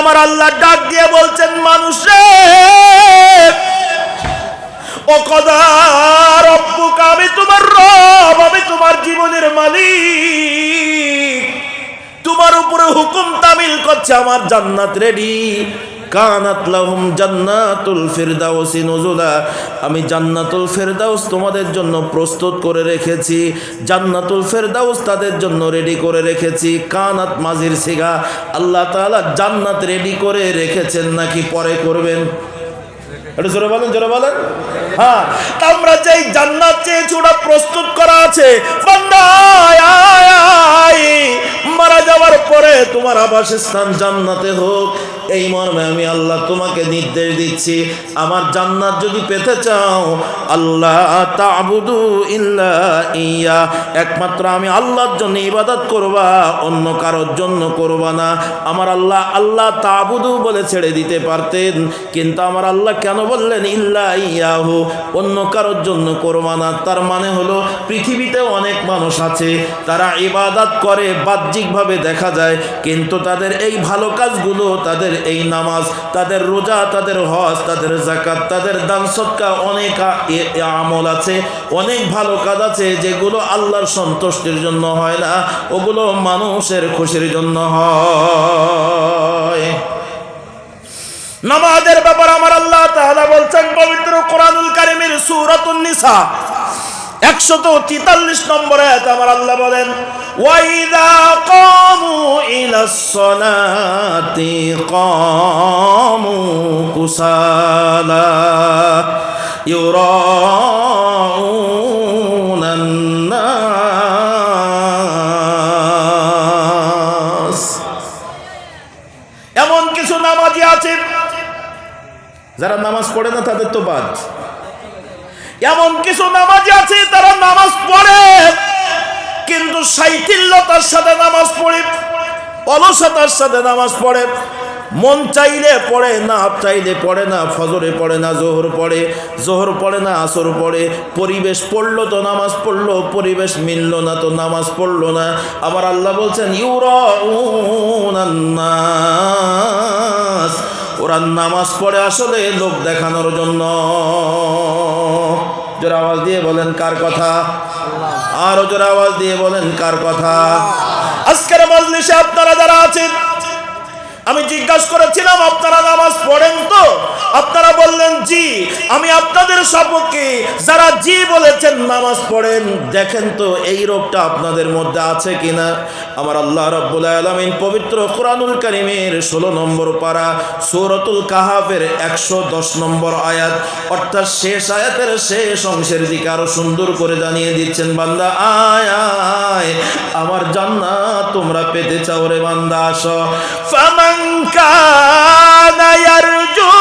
আমার আল্লাহ ডাক দিয়ে বলছেন, মানুষে, ও কদার আমি তোমার রব, আমি তোমার জীবনের মালিক। তোমার উপরে হুকুম তামিল করছে, আমার জান্নাত রেডি কানাত লাহুম জান্নাতুল ফিরদাউসি নুজুলা। আমি জান্নাতুল ফেরদাউস তোমাদের জন্য প্রস্তুত করে রেখেছি। জান্নাতুল ফেরদাউস তাদের জন্য রেডি করে রেখেছি। কানাত মাজির সিগা আল্লাহ তাআলা জান্নাত রেডি করে রেখেছেন নাকি পরে করবেন? জোরে বলেন জোরে বলেন। হ্যাঁ আমরা জান্নাত প্রস্তুত করা আছে। মারা যাওয়ার পরে তোমার আবাসস্থান জান্নাতে হোক। এই মর্মে আমি আল্লাহ তোমাকে নির্দেশ দিচ্ছি, আমার জান্নাত যদি পেতে চাও, আল্লাহ তাবুদু ইল্লা ইয়া। একমাত্র আমি আল্লাহর জন্য ইবাদত করবা, অন্য কারোর জন্য করবা না। আমার আল্লাহ আল্লাহ তাবুদু বলে ছেড়ে দিতে পারতেন, কিন্তু আমার আল্লাহ কেন বললেন ইল্লা ইয়াহু? অন্য কারোর জন্য করবা না। তার মানে হলো, পৃথিবীতে অনেক মানুষ আছে, তারা ইবাদত করে বাহ্যিকভাবে দেখা যায়, কিন্তু তাদের এই ভালো কাজগুলো তাদের এই নামাজ, তাদের রোজা, তাদের হজ, তাদের জাকাত তাদের দান সৎকা অনেক আমল আছে, অনেক ভালো কাজ আছে, যেগুলো আল্লাহর সন্তুষ্টির জন্য হয় না, ওগুলো মানুষের খুশির জন্য হয়। নামাজের ব্যাপার আমার আল্লাহ তাআলা বলছেন, পবিত্র কোরআনুল কারিমের সূরাতুন নিসা। একশত তেতাল্লিশ নম্বর আয়াত আমার আল্লাহ বলেন, ওয়াইদা কামু ইলাস সালাতি কামু কুসালা ইউরাউনান নাস. এমন কিছু নামাজি আছে যারা নামাজ পড়ে না তাদের তো বাদ। এমন কিছু নামাজি আছে, তারা নামাজ পড়ে। কিন্তু সাইথিল্যতার সাথে নামাজ পড়ে, অলসতার সাথে নামাজ পড়ে। মন চাইলে পড়ে না, চাইলে পড়ে না, ফজরে পড়ে না, জোহর পড়ে জোহর পড়ে না, আসর পড়ে। পরিবেশ পড়ল তো নামাজ পড়ল, পরিবেশ মিলল না তো নামাজ পড়ল না। আবার আল্লাহ বলছেন ইউরা ওরা নামাজ পড়ে আসলে লোক দেখানোর জন্য। জোর আওয়াজ দিয়ে বলেন, কার কথা? আরও জোর আওয়াজ দিয়ে বলেন, কার কথা? আজকের মজলিসে আপনারা যারা আছেন আমি জিজ্ঞাসা করেছিলাম, আপনারা নামাজ পড়েন তো? আপনারা বললেন, জি, আমি আপনাদের সপক্ষে যারা জি বলেছেন নামাজ পড়েন, দেখেন তো এই রোগটা আপনাদের মধ্যে আছে কিনা? আমার আল্লাহ রব্বুল আলমিন পবিত্র কোরআনুল করিমের ষোলো নম্বর পারা সৌরতুল কাহাফের একশো দশ নম্বর আয়াত, অর্থাৎ শেষ আয়াতের শেষ অংশের দিকে আরও সুন্দর করে জানিয়ে দিচ্ছেন, বান্দা, আয় আয়, আমার জান্নাত তোমরা পেতে চাও রে বান্দা, আসো। ফামান কানা ইয়ারজু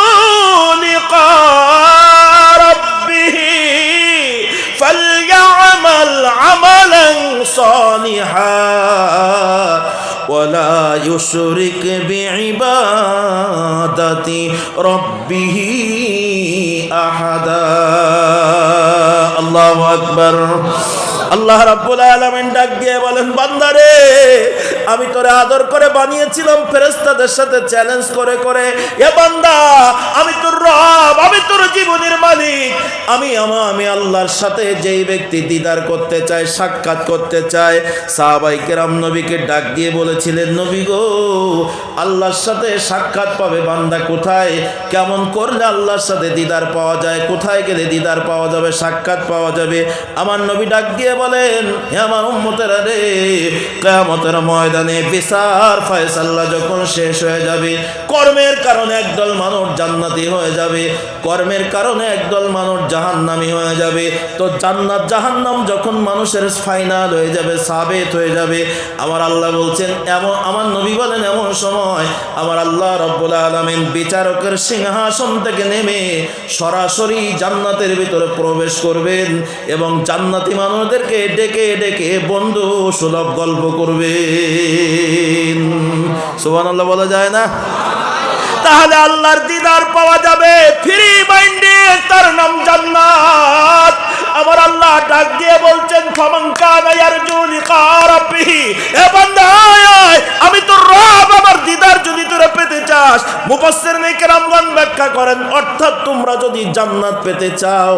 লিকা রাব্বিহি ফালইআমাল আমালান সালিহা ولا يشرك بعبادة ربه أحدا الله أكبر আল্লাহ রাব্বুল আলামিন ডাক দিয়ে বলেন বান্দারে আমি তোরে আদর করে বানিয়েছিলাম ফেরেস্তাদের সাথে চ্যালেঞ্জ করে করে। এ বান্দা, আমি তোর রব, আমি তোর জীবনের মালিক। আমি আমা, আমি আল্লাহর সাথে যেই ব্যক্তি দিদার করতে চায়, সাক্ষাৎ করতে চায়, সাহাবাই কেরাম নবীকে ডাক দিয়ে বলেছিলেন, নবী গো, আল্লাহর সাথে সাক্ষাৎ পাবে বান্দা কোথায়? কেমন করলে আল্লাহর সাথে দিদার পাওয়া যায়? কোথায় গেলে দিদার পাওয়া যাবে, সাক্ষাৎ পাওয়া যাবে? আমার নবী ডাক দিয়ে বলেন, হে আমার উম্মতেরা রে, কেয়ামতের ময়দানে বিচার ফয়সাল্লাহ যখন শেষ হয়ে যাবে কর্মের কারণে একদল মানুষ জান্নাতি হয়ে যাবে। কর্মের কারণে একদল মানুষ জাহান্নামি হয়ে যাবে। তো জান্নাত জাহান্নাম যখন মানুষের ফাইনাল হয়ে যাবে, সাবেত হয়ে যাবে, আমার আল্লাহ বলছেন, এমন আমার নবী বলেন, এমন সময় আমার আল্লাহ রব্বুল আলমিন বিচারকের সিংহাসন থেকে নেমে সরাসরি জান্নাতের ভিতরে প্রবেশ করবেন এবং জান্নাতি মানুষদেরকে ডেকে ডেকে বন্ধু সুলভ গল্প করবেন। সুবান আল্লাহ বলা যায় না? তাহলে আল্লাহর দিদার পাওয়া যাবে। ফ্রি মাইন্ডে তার নাম জান্নাত। আমার আল্লাহ ডাক দিয়ে বলছেন ফমঙ্কা নাই আর লিকা রাব্বিহি। এ বান্দা আয় আয় আমি তোর রব আমার দিদার যদি তোরা পেতে চাস চাস মুফাসসির নেকরামগণ ব্যাখ্যা করেন, অর্থাৎ তোমরা যদি জান্নাত পেতে চাও,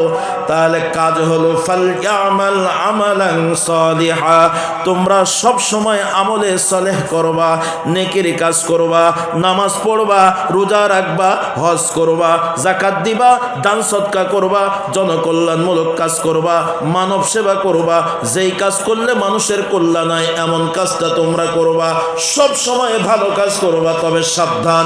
তাহলে কাজ হলো ফাল ইয়ামাল আমালান সালিহা। তোমরা সব সময় আমলে সালেহ করবা, নেকির কাজ করবা, নামাজ পড়বা, রোজা রাখবা, হজ করবা জাকাত দিবা, দান সৎকা করবা, জনকল্যাণমূলক কাজ করবা, মানব সেবা করবা, যেই কাজ করলে মানুষের কল্যাণ হয়, এমন কাজটা তোমরা করবা। সব সময় ভালো কাজ করবা, তবে সাবধান।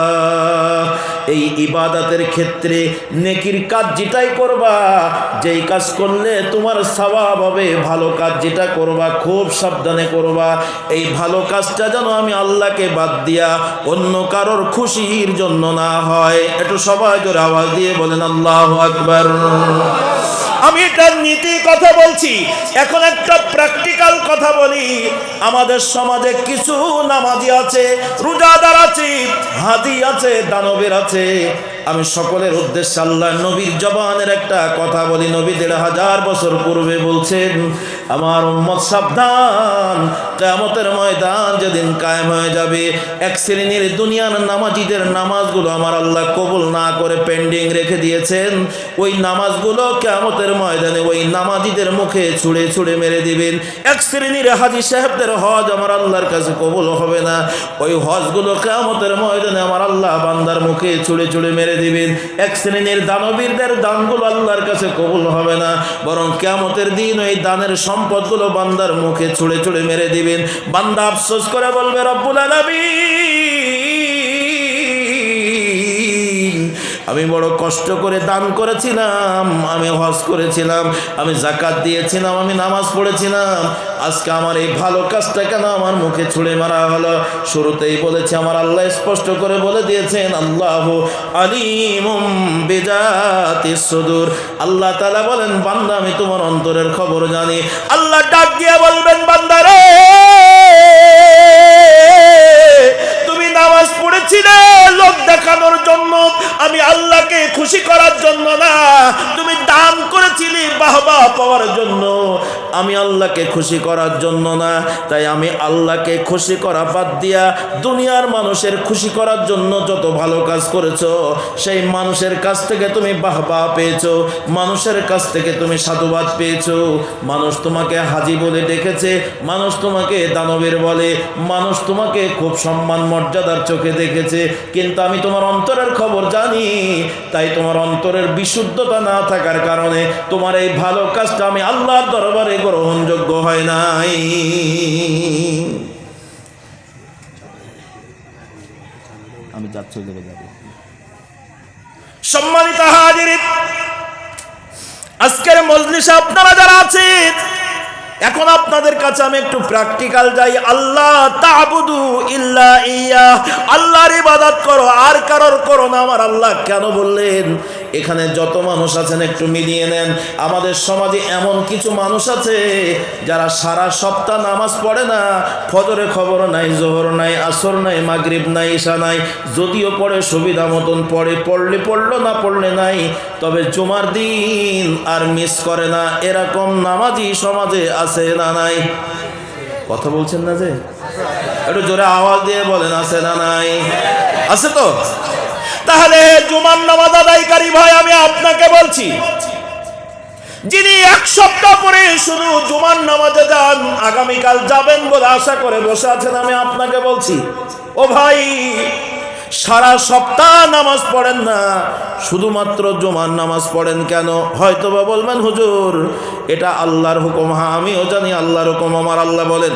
ইবাদতের ক্ষেত্রে নেকির কাজ যেটাই করবা, যেই কাজ করলে তোমার স্বভাব হবে, ভালো কাজ যেটা করবা, খুব সাবধানে করবা। এই ভালো কাজটা যেন আমি আল্লাহকে বাদ দিয়া অন্য কারোর খুশির জন্য না হয়। একটু সবাই জোরে আওয়াজ দিয়ে বলেন, আল্লাহ আকবার। আমি এটা নীতি কথা বলছি। এখন একটা প্র্যাকটিক্যাল কথা বলি। আমাদের সমাজে কিছু নামাজি আছে, রোজাদার আছে, হাদি আছে, দানবের আছে। আমি সকলের উদ্দেশ্যে আল্লাহ নবীর জবানের একটা কথা বলি। নবী দেড় হাজার বছর পূর্বে বলছেন আমার উম্মত সাবধান। কেয়ামতের ময়দান যেদিন কায়েম হয়ে যাবে, এক শ্রেণির দুনিয়ার নামাজিদের নামাজগুলো আমার আল্লাহ কবুল না করে পেন্ডিং রেখে দিয়েছেন। ওই নামাজগুলো কেয়ামতের ময়দানে ওই নামাজিদের মুখে ছুঁড়ে ছুঁড়ে মেরে দিবেন। এক শ্রেণির হাজি সাহেবদের হজ আমার আল্লাহর কাছে কবুল হবে না। ওই হজগুলো কেয়ামতের ময়দানে আমার আল্লাহ বান্দার মুখে ছুঁড়ে ছুঁড়ে মেরে দিবেন। এক শ্রেণির দানবীরদের দানগুলো আল্লাহর কাছে কবুল হবে না। বরং কেয়ামতের দিন ওই দানের সম্পদগুলো বান্দার মুখে ছুঁড়ে ছুঁড়ে মেরে দিবেন। বান্দা আফসোস করে বলবে রব্বুল আলামিন। আমি বড় কষ্ট করে দান করেছিলাম, আমি হজ করেছিলাম, আমি জাকাত দিয়েছিলাম, আমি নামাজ পড়েছিলাম। আজকে আমার এই ভালো কাজটা কেন আমার মুখে ছুঁড়ে মারা হলো? শুরুতেই বলেছে, আমার আল্লাহ স্পষ্ট করে বলে দিয়েছেন, আল্লাহ আলিমুম বেজাতি সুদূর। আল্লাহ তালা বলেন, বান্দা, আমি তোমার অন্তরের খবর জানি। আল্লাহ ডাক দিয়ে বলবেন বান্দারে পড়েছিলে লোক দেখানোর জন্য। আমি আল্লাহকে খুশি করার জন্য না। তুমি দান করেছিলে বাহবা পাওয়ার জন্য। আমি আল্লাহকে খুশি করার জন্য না, তাই আমি আল্লাহকে খুশি করা বাদ দিয়া দুনিয়ার মানুষের খুশি করার জন্য যত ভালো কাজ করেছ, সেই মানুষের কাছ থেকে তুমি বাহবা পেয়েছ, মানুষের কাছ থেকে তুমি সাধুবাদ পেয়েছ। মানুষ তোমাকে হাজি বলে ডেকেছে, মানুষ তোমাকে দানবের বলে, মানুষ তোমাকে খুব সম্মান মর্যাদার চোখে দেখেছে। কিন্তু আমি তোমার অন্তরের খবর জানি, তাই তোমার অন্তরের বিশুদ্ধতা না থাকার কারণে তোমার এই ভালো কাজটা আমি আল্লাহর দরবারে গ্রহণযোগ্য হয় নাই। আমি যাচ্ছি সম্মানিত হাজির আজকের মজলিসে আপনারা যারা আছেন এখন আপনাদের কাছে আমি একটু প্র্যাকটিক্যাল যাই। আল্লাহ তাবুদু ইল্লা ইয়া আল্লাহর ইবাদত করো আর কারোর করো না। আমার আল্লাহ কেন বললেন? এখানে যত মানুষ আছেন একটু মিলিয়ে নেন। আমাদের সমাজে এমন কিছু মানুষ আছে যারা সারা সপ্তাহ নামাজ পড়ে না ফজরে খবর নাই, জোহর নাই, আসর নাই, মাগরিব নাই, ঈশা নাই, যদিও পড়ে, সুবিধা মতন পড়ে, পড়লে পড়ল না, পড়লে নাই, তবে জুমার দিন আর মিস করে না, এরকম নামাজি সমাজে আছে না নাই? কথা বলছেন না যে? একটু জোরে আওয়াজ দিয়ে বলেন, আছে না নাই? আছে তো? তাহলে জুমার নামাজ আদায়কারী ভাই, আমি আপনাকে বলছি, যিনি এক সপ্তাহ পরে শুধু জুমার নামাজে যান, আগামীকাল যাবেন বলে আশা করে বসে আছেন, আমি আপনাকে বলছি, ও ভাই, সারা সপ্তাহ নামাজ পড়েন না, শুধুমাত্র জুমার নামাজ পড়েন কেন? হয়তো বা বলবেন, হুজুর, এটা আল্লাহর হুকুম হ্যাঁ আমিও জানি আল্লাহর হুকুম, আমার আল্লাহ বলেন।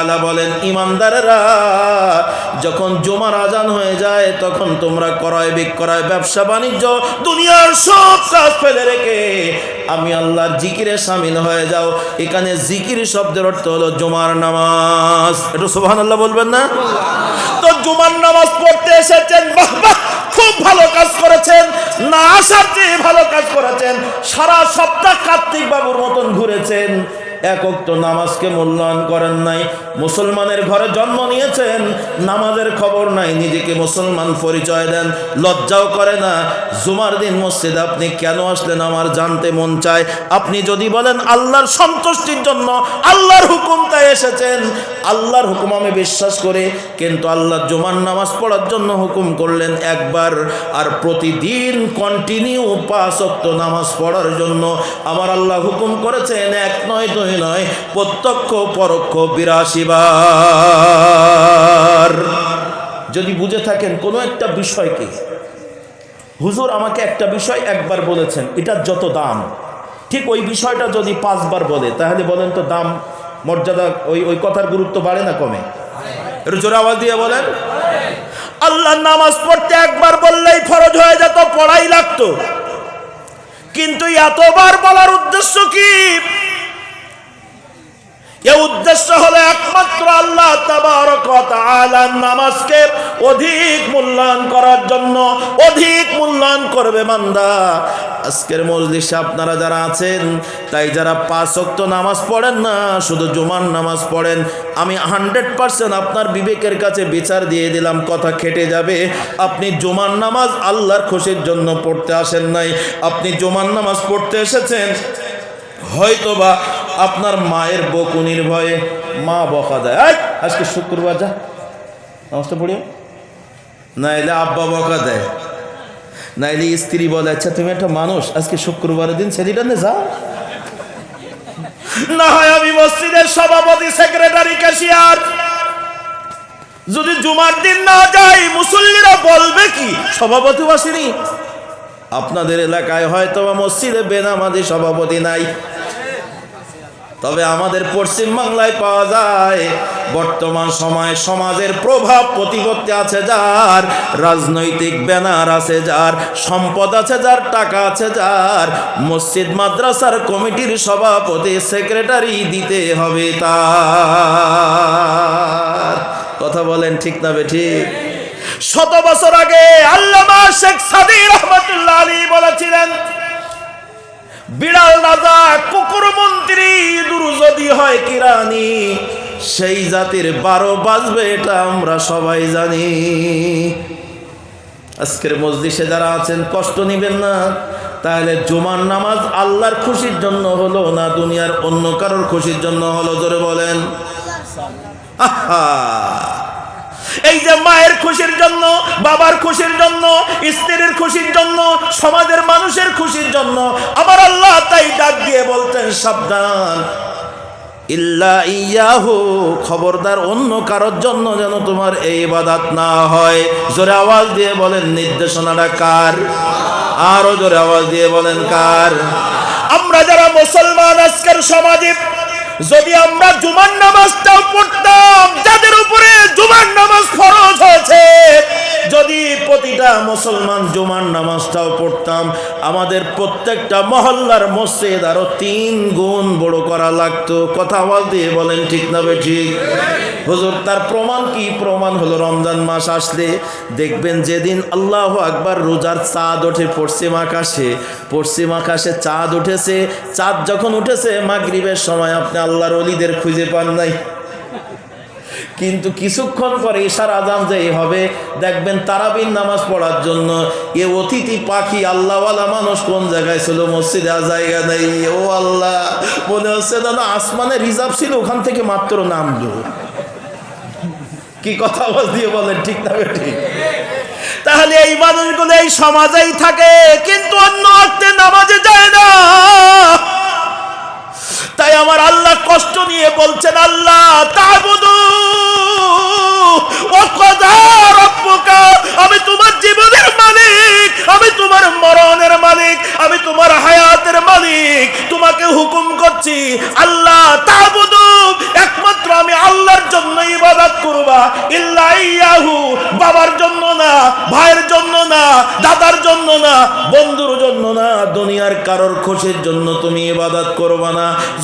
আল্লাহ বলেন, ইমানদারেরা, যখন জমার আজান হয়ে যায়, তখন তোমরা ক্রয় বিক্রয়, ব্যবসা বাণিজ্য, দুনিয়ার সব কাজ ফেলে রেখে আমি আল্লাহর জিকিরে সামিল হয়ে যাও। এখানে জিকির শব্দের অর্থ হলো জুমার নামাজ। একটু সোহান আল্লাহ বলবেন না? তো জুমার নামাজ পড়তে এসেছেন খুব ভালো কাজ করেছেন, না আসার চেয়ে ভালো কাজ করেছেন, সারা সপ্তাহ কার্তিক বাবুর মতন ঘুরেছেন। একক তো নামাজকে মূল্যায়ন করেন নাই। মুসলমানের ঘরে জন্ম নিয়েছেন, নামাজের খবর নাই, নিজেকে মুসলমান পরিচয় দেন, লজ্জাও করে না। জুমার দিন মসজিদে আপনি কেন আসলেন আমার জানতে মন চায়? আপনি যদি বলেন আল্লাহর সন্তুষ্টির জন্য আল্লাহর হুকুম তাই এসেছেন, আল্লাহর হুকুম আমি বিশ্বাস করে, কিন্তু আল্লাহ জুমার নামাজ পড়ার জন্য হুকুম করলেন একবার, আর প্রতিদিন কন্টিনিউ পাঁচ অক্ত নামাজ পড়ার জন্য। আমার আল্লাহ হুকুম করেছেন, এক নয় দুই নয় নয় প্রত্যক্ষ, পরোক্ষ বিরাশি বার যদি বুঝে থাকেন, কোনো একটা বিষয়কে, হুজুর আমাকে একটা বিষয় একবার বলেছেন, এটার যত দাম। ঠিক ওই বিষয়টা যদি পাঁচবার বলে, তাহলে বলেন তো দাম, মর্যাদা, ওই ওই কথার গুরুত্ব বাড়ে না কমে? জোরে আওয়াজ দিয়ে বলেন। আল্লাহ নামাজ পড়তে একবার বললেই ফরজ হয়ে যেত, পড়াই লাগতো। কিন্তু এতবার বলার উদ্দেশ্য কি? এ উদ্দেশ্য হলো একমাত্র আল্লাহ তাবারক ওয়া তাআলার নামাজকে অধিক মূল্যায়ন করার জন্য, অধিক মূল্যায়ন করবে মান্দা আজকের মজলিসে আপনারা যারা আছেন, তাই যারা পাঁচ ওয়াক্ত নামাজ পড়েন না, শুধু জুমার নামাজ পড়েন, আমি হান্ড্রেড পার্সেন্ট আপনার বিবেকের কাছে বিচার দিয়ে দিলাম, কথা খেটে যাবে। আপনি জুমার নামাজ আল্লাহর খুশির জন্য পড়তে আসেন নাই। আপনি জুমার নামাজ পড়তে এসেছেন, হয়তোবা আপনার মায়ের বকুনির ভয়ে মা বকা দেয়। "এই, আজকে শুক্রবার যা। নামাজটা পড়িও নাইলে আব্বা বকা দেয়। নাইলে স্ত্রী বলে আচ্ছা তুমি একটা মানুষ আজকে শুক্রবারের দিন ছেলেটা নে যাও। না হয় আমি মসজিদের সভাপতি সেক্রেটারি ক্যাশিয়ার। যদি জুমার দিন না যাই মুসল্লিরা বলবে কি? সভাপতি আসেনি আপনাদের এলাকায় হয়তো মসজিদে বেনামাজি সভাপতি নাই। তবে আমাদের পশ্চিম বাংলায় পাওয়া যায়, বর্তমান সময়ে সমাজের প্রভাব প্রতিপত্তি আছে যার, রাজনৈতিক ব্যানার আছে যার, সম্পদ আছে যার, টাকা আছে যার, মসজিদ, মাদ্রাসার কমিটির সভাপতি, সেক্রেটারি দিতে হবে তার। কথা বলেন ঠিক না বে ঠিক? শত বছর আগে আল্লামা শেখ সাদি রহমতুল্লাহ আলী বলেছিলেন বিড়াল রাজা কুকুর মন্ত্রী ইঁদুর যদি হয় কিরানি সেই জাতির বারো বাজবে, এটা আমরা সবাই জানি। আজকের মসজিদে যারা আছেন, কষ্ট নেবেন না। তাহলে জুমার নামাজ আল্লাহর খুশির জন্য হলো না দুনিয়ার অন্য কারোর খুশির জন্য হলো? জোরে বলেন। আহা! এই যে মায়ের খুশির জন্য, বাবার খুশির জন্য, স্ত্রীর খুশির জন্য, সমাজের মানুষের খুশির জন্য, আমার আল্লাহ তাই ডাক দিয়ে বলতেন, সাবধান। ইল্লা ইয়াহু, খবরদার অন্য কারোর জন্য যেন তোমার এই বাদাত না হয়। জোরে আওয়াজ দিয়ে বলেন, নির্দেশনাটা কার? আরও জোরে আওয়াজ দিয়ে বলেন, কার? আমরা যারা মুসলমান, আজকের সমাজে যদি আমরা জুমার নামাজটাও পড়তাম যাদের উপরে জুমার নামাজ ফরজ হয়েছে যদি প্রতিটা মুসলমান জুমার নামাজটাও পড়তাম, আমাদের প্রত্যেকটা মহল্লার মসজিদ আরও তিন গুণ বড় করা লাগতো। কথা আওয়াজ দিয়ে বলেন, ঠিক না ঠিক? হুজুর, তার প্রমাণ কি? প্রমাণ হলো রমজান মাস আসলে দেখবেন যেদিন আল্লাহ আকবার রোজার চাঁদ ওঠে পশ্চিম আকাশে পশ্চিম আকাশে চাঁদ উঠেছে, চাঁদ যখন উঠেছে, মাগরিবের সময় আপনি আল্লাহর অলিদের খুঁজে পান নাই। কিন্তু কিছুক্ষণ পরে ইশার আজান যেই হবে, দেখবেন তারাবিন নামাজ পড়ার জন্য এ অতিথি পাখি আল্লাহওয়ালা মানুষ কোন জায়গায় ছিল? মসজিদে জায়গা নেই। ও আল্লাহ, মনে হচ্ছে দাদা আসমানে রিজার্ভ ছিল, ওখান থেকে মাত্র নামলো। কি কথা বল দিয়ে বলেন, ঠিক না ঠিক তাহলে এই মানুষগুলো এই সমাজেই থাকে, কিন্তু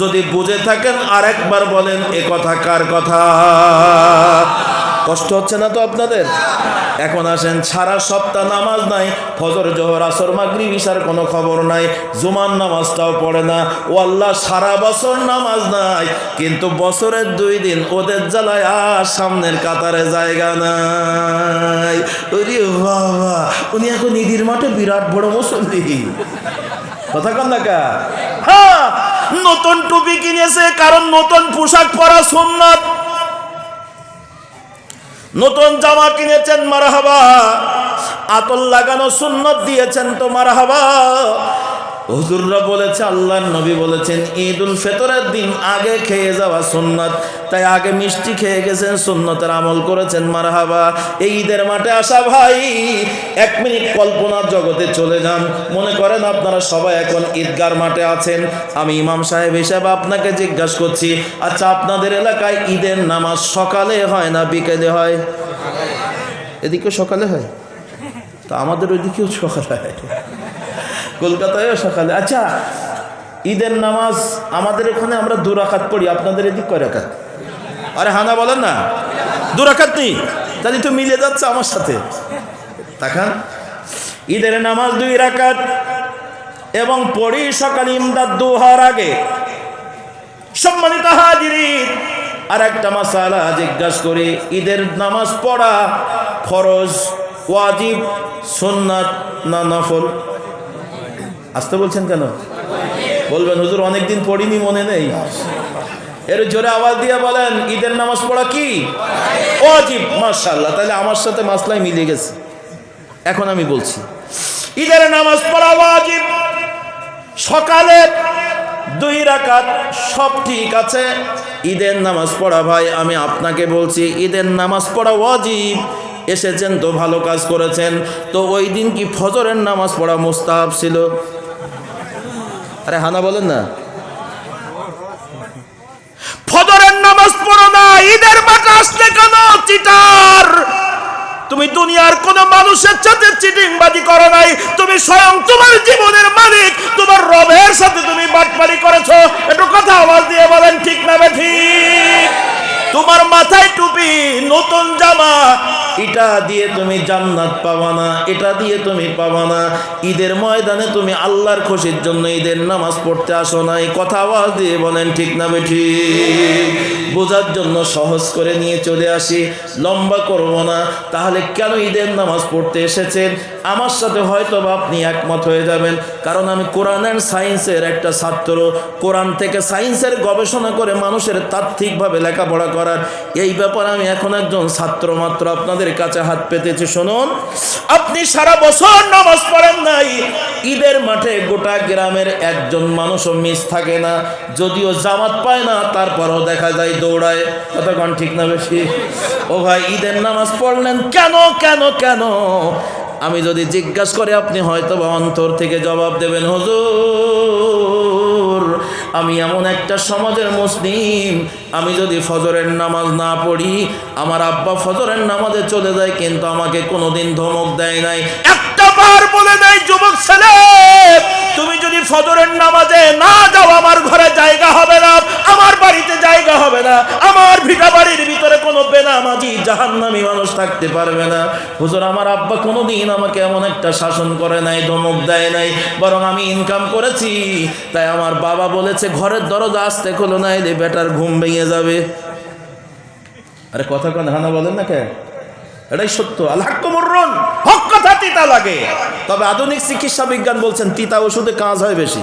যদি বুঝে থাকেন আরেকবার বলেন, এ কথা কার কথা? কষ্ট হচ্ছে না তো আপনাদের? এখন আসেন, সারা সপ্তাহ নামাজ নাই, ফজর, জোহর, আসর, মাগরিব, ইশার কোনো খবর নাই, জুমার নামাজটাও পড়ে না। ও আল্লাহ, সারা বছর নামাজ নাই, কিন্তু বছরের দুই দিন ওদের জ্বালায় আর সামনের কাতারে জায়গা নাই। ওরে বাবা, উনি এখন ঈদের মাঠে বিরাট বড় মুসল্লি। কথা কন না কা? হ্যাঁ! নতুন টুপি কিনেছে, কারণ নতুন পোশাক পরা সুন্নত। নতুন জামা কিনেছেন মারা হাবা আতল লাগানো সুন্নত দিয়েছেন তো মারহাবা। হুজুররা বলেছে, আল্লাহর নবী বলেছেন ঈদ উল ফেতরের দিন আগে খেয়ে যাওয়া সুন্নত। তাই আগে মিষ্টি খেয়ে গেছেন, সুন্নতের আমল করেছেন, মারহাবা। এই ঈদের মাঠে আসা ভাই, এক মিনিট কল্পনার জগতে চলে যান। মনে করেন আপনারা সবাই এখন ঈদগার মাঠে আছেন। আমি ইমাম সাহেব হিসাবে আপনাকে জিজ্ঞাসা করছি আচ্ছা আপনাদের এলাকায় ঈদের নামাজ সকালে হয় না বিকেলে হয়? এদিকেও সকালে হয়? তা আমাদের ওইদিকেও সকালে হয়। কলকাতায়ও সকালে। আচ্ছা ঈদের নামাজ আমাদের এখানে আমরা দু রাকাত পড়ি, আপনাদের এদিক কয় রাখাত আরে হানা বলেন না, দু রাকাত নেই। তাহলে তো মিলে যাচ্ছে আমার সাথে। তাকান। ঈদের নামাজ দুই রাকাত, এবং পড়ি সকাল ইমদাদ দুহার আগে। সম্মানিত হাজিরিন আর একটা মাসালা জিজ্ঞাসা করি, ঈদের নামাজ পড়া ফরজ, ওয়াজিব, সুন্নাত না নফল? আসতে বলছেন কেন? বলবেন, হুজুর, অনেকদিন পড়িনি, মনে নেই। এর জোরে আওয়াজ দিয়ে বলেন, ঈদের নামাজ পড়া কি? ওয়াজিব, মাশাআল্লাহ। তাহলে আমার সাথে মাসলাই মিলে গেছে। এখন আমি বলছি, ঈদের নামাজ পড়া ওয়াজিব। সকালে দুই রাকাত সব ঠিক আছে। ঈদের নামাজ পড়া ভাই, আমি আপনাকে বলছি, ঈদের নামাজ পড়া ওয়াজিব। এসেছেন তো ভালো কাজ করেছেন। তো ওই দিন কি ফজরের নামাজ পড়া মুস্তাহাব ছিল? আরে হানা বলেন না। ফজরের নামাজ পড়ো না, ঈদের মাঠে আসলে কেন চিটার? তুমি দুনিয়ার কোন মানুষের সাথে চিটিংবাজি করো নাই, তুমি স্বয়ং তোমার জীবনের মালিক, তোমার রবের সাথে তুমি বাটপারি করেছ। একটু কথা আওয়াজ দিয়ে বলেন, ঠিক না ঠিক? তোমার মাথায় টুপি, নতুন জামা এটা দিয়ে তুমি জান্নাত পাবা না, এটা দিয়ে তুমি পাবা না। ঈদের ময়দানে তুমি আল্লাহর খুশির জন্য ঈদের নামাজ পড়তে আসো নাই। কথা আওয়াজ দিয়ে বলেন, ঠিক না বে ঠিক বোঝার জন্য সহজ করে নিয়ে চলে আসি, লম্বা করব না। তাহলে কেন ঈদের নামাজ পড়তে এসেছেন? আমার সাথে হয়তো বা আপনি একমত হয়ে যাবেন, কারণ আমি কোরআন অ্যান্ড সায়েন্সের একটা ছাত্র। কোরআন থেকে সায়েন্সের গবেষণা করে মানুষের তাত্ত্বিকভাবে লেখাপড়া করার। এই ব্যাপারে আমি এখন একজন ছাত্র মাত্র। আপনাদের কাছে হাত পেতেছি, শুনুন। আপনি সারা বছর নামাজ পড়েন নাই, ঈদের মাঠে গোটা গ্রামের একজন মানুষও মিস থাকে না। যদিও জামাত পায় না, তারপরও দেখা যায় দৌড়ায়। কতক্ষণ ঠিক না বেশি? ও ভাই, ঈদের নামাজ পড়লেন কেন কেন কেন? আমি যদি জিজ্ঞাসা করে, আপনি হয়তো বা অন্তর থেকে জবাব দেবেন, হুজুর। আমি এমন একটা সমাজের মুসলিম। আমি যদি ফজরের নামাজ না পড়ি, আমার আব্বা ফজরের নামাজে চলে যায়, কিন্তু আমাকে কোনোদিন ধমক দেয় নাই। একটা বার বলে দেয়, যুবক ছেলে, তুমি যদি ফজরের নামাজে না যাও, আমার ঘরে জায়গা হবে না, আমার বাড়িতে জায়গা হবে না, আমার ভিটা বাড়ির ভিতরে কোনো বেনামাজি জাহান্নামী মানুষ থাকতে পারবে না। হুজুর, আমার আব্বা কোনোদিন আমাকে এমন একটা শাসন করে নাই দেয় নাই, বরং আমি ইনকাম করেছি। তাই আমার বাবা বলেছে, ঘরের দরজা আসতে খোলো না এলে বেটার ঘুম ভেঙে যাবে। আরে কথা কেন, হানা বলেন না কে এটাই সত্য। আল্লাহ কুমরুন হক কথা তিতা লাগে। তবে আধুনিক চিকিৎসা বিজ্ঞান বলছেন, তিতা ওষুধে কাজ হয় বেশি।